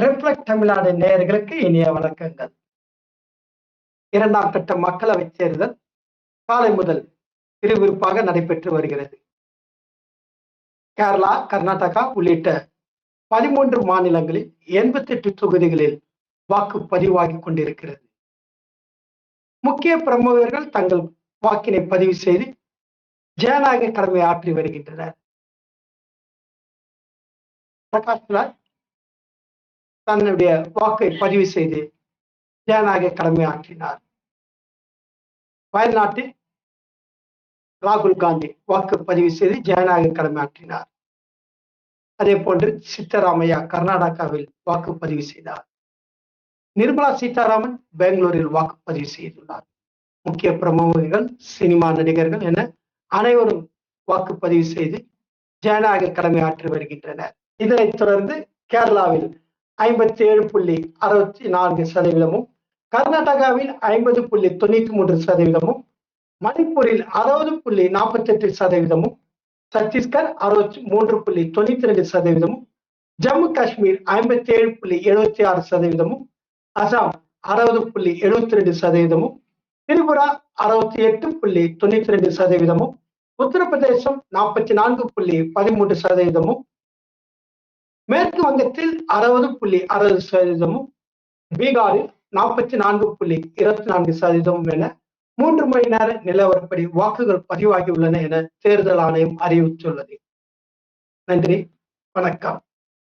Reflect Tamil Nadu நேயர்களுக்கு இனிய வணக்கங்கள். இரண்டாம் கட்ட மக்களவை தேர்தல் காலை முதல் விறுவிறுப்பாக நடைபெற்று வருகிறது. கேரளா கர்நாடகா உள்ளிட்ட பதிமூன்று மாநிலங்களில் எண்பத்தி எட்டு தொகுதிகளில் வாக்கு பதிவாகி கொண்டிருக்கிறது. முக்கிய பிரமுகர்கள் தங்கள் வாக்கினை பதிவு செய்து ஜனநாயக கடமை ஆற்றி வருகின்றனர். பிரகாஷ்ராஜ் தன்னுடைய வாக்கை பதிவு செய்து ஜனநாயக கடமை ஆற்றினார். வயநாட்டில் ராகுல் காந்தி வாக்கு பதிவு செய்து ஜனநாயக கடமை ஆற்றினார். அதே போன்று சித்தராமையா கர்நாடகாவில் வாக்குப்பதிவு செய்தார். நிர்மலா சீதாராமன் பெங்களூரில் வாக்குப்பதிவு செய்துள்ளார். முக்கிய பிரமுகர்கள் சினிமா நடிகர்கள் என அனைவரும் வாக்குப்பதிவு செய்து ஜனநாயக கடமை ஆற்றி வருகின்றனர். இதனைத் தொடர்ந்து கேரளாவில் ஐம்பத்தி ஏழு புள்ளி அறுபத்தி நான்கு சதவீதமும் கர்நாடகாவில் ஐம்பது புள்ளி தொண்ணூத்தி மூன்று சதவீதமும் மணிப்பூரில் அறுபது புள்ளி நாற்பத்தி எட்டு சதவீதமும் சத்தீஸ்கர் அறுபத்தி மூன்று புள்ளி தொண்ணூத்தி ரெண்டு சதவீதமும் ஜம்மு காஷ்மீர் ஐம்பத்தி ஏழு புள்ளி எழுபத்தி ஆறு சதவீதமும் அசாம் அறுபது புள்ளி எழுபத்தி ரெண்டு சதவீதமும் திரிபுரா அறுபத்தி எட்டு புள்ளி தொண்ணூத்தி ரெண்டு சதவீதமும் உத்தரப்பிரதேசம் நாற்பத்தி நான்கு புள்ளி பதிமூன்று சதவீதமும் மேற்கு வங்கத்தில் அறுபது புள்ளி அறுபது சதவீதமும் பீகாரில் நாற்பத்தி நான்கு புள்ளி இருபத்தி நான்கு சதவீதமும் என மூன்று மணி நேர நிலவரப்படி வாக்குகள் பதிவாகியுள்ளன என தேர்தல் ஆணையம் அறிவித்துள்ளது. நன்றி வணக்கம்.